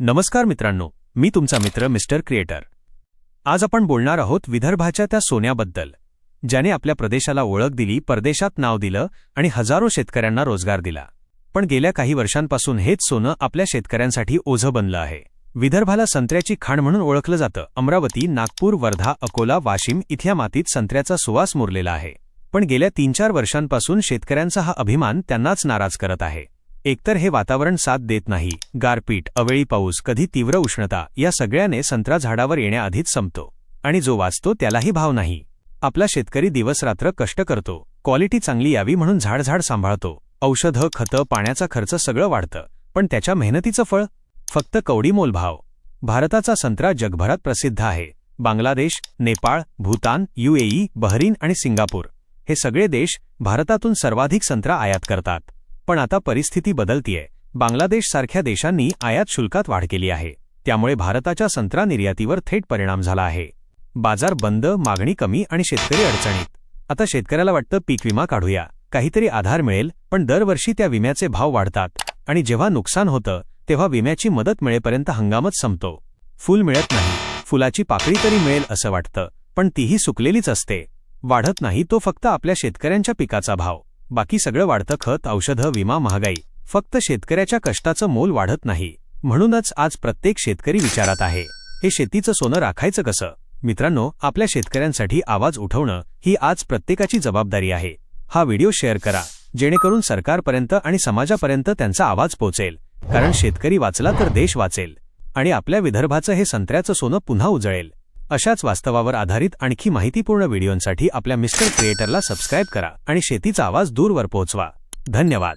नमस्कार मित्रांनो मी तुमचा मित्र मिस्टर क्रिएटर. आज आपण बोलणार आहोत विदर्भाच्या त्या सोन्याबद्दल ज्याने आपल्या प्रदेशाला ओळख दिली परदेशात नाव दिलं आणि हजारो शेतकऱ्यांना रोजगार दिला. पण गेल्या काही वर्षांपासून हेच सोनं आपल्या शेतकऱ्यांसाठी ओझं बनलं आहे. विदर्भाला संत्र्याची खाण म्हणून ओळखलं जातं अमरावती नागपूर वर्धा अकोला वाशिम इथल्या मातीत संत्र्याचा सुवास मुरलेला आहे. पण गेल्या तीन चार वर्षांपासून शेतकऱ्यांचा हा अभिमान त्यांनाच नाराज करत आहे. एकतर हे वातावरण साथ देत नाही. गारपीट अवेळी पाऊस कधी तीव्र उष्णता या सगळ्याने संत्रा झाडावर येण्याआधीच संपतो. आणि जो वाचतो त्यालाही भाव नाही. आपला शेतकरी दिवसरात्र कष्ट करतो. क्वालिटी चांगली यावी म्हणून झाड झाड सांभाळतो. औषधं खतं पाण्याचा खर्च सगळं वाढतं. पण त्याच्या मेहनतीचं फळ? फक्त कवडी मोलभाव. भारताचा संत्रा जगभरात प्रसिद्ध आहे. बांगलादेश नेपाळ भूतान यूएई बहरीन आणि सिंगापूर. हे सगळे देश भारतातून सर्वाधिक संत्रा आयात करतात. पण आता परिस्थिती बदलतीये. बांगलादेशसारख्या देशांनी आयात शुल्कात वाढ केली आहे. त्यामुळे भारताच्या संत्रा निर्यातीवर थेट परिणाम झाला आहे. बाजार बंद मागणी कमी आणि शेतकरी अडचणीत. आता शेतकऱ्याला वाटतं पीक विमा काढूया. काहीतरी आधार मिळेल पण दरवर्षी त्या विम्याचे भाव वाढतात. आणि जेव्हा नुकसान होतं तेव्हा विम्याची मदत मिळेपर्यंत हंगामच संपतो. फूल मिळत नाही. फुलाची पाकळी तरी मिळेल असं वाटतं पण तीही सुकलेलीच असते. वाढत नाही तो फक्त आपल्या शेतकऱ्यांच्या पिकाचा भाव. बाकी सगळं वाढतं खत औषधं विमा महागाई. फक्त शेतकऱ्याच्या कष्टाचं मोल वाढत नाही. म्हणूनच आज प्रत्येक शेतकरी विचारात आहे हे शेतीचं सोनं राखायचं कसं? मित्रांनो आपल्या शेतकऱ्यांसाठी आवाज उठवणं ही आज प्रत्येकाची जबाबदारी आहे. हा व्हिडिओ शेअर करा जेणेकरून सरकारपर्यंत आणि समाजापर्यंत त्यांचा आवाज पोहोचेल. कारण शेतकरी वाचला तर देश वाचेल. आणि आपल्या विदर्भाचं हे संत्र्याचं सोनं पुन्हा उजळेल. अशाच वास्तवावर आधारित आणखी माहितीपूर्ण व्हिडिओंसाठी आपल्या मिस्टर क्रिएटरला सबस्क्राईब करा आणि शेतीचा आवाज दूरवर पोहोचवा. धन्यवाद.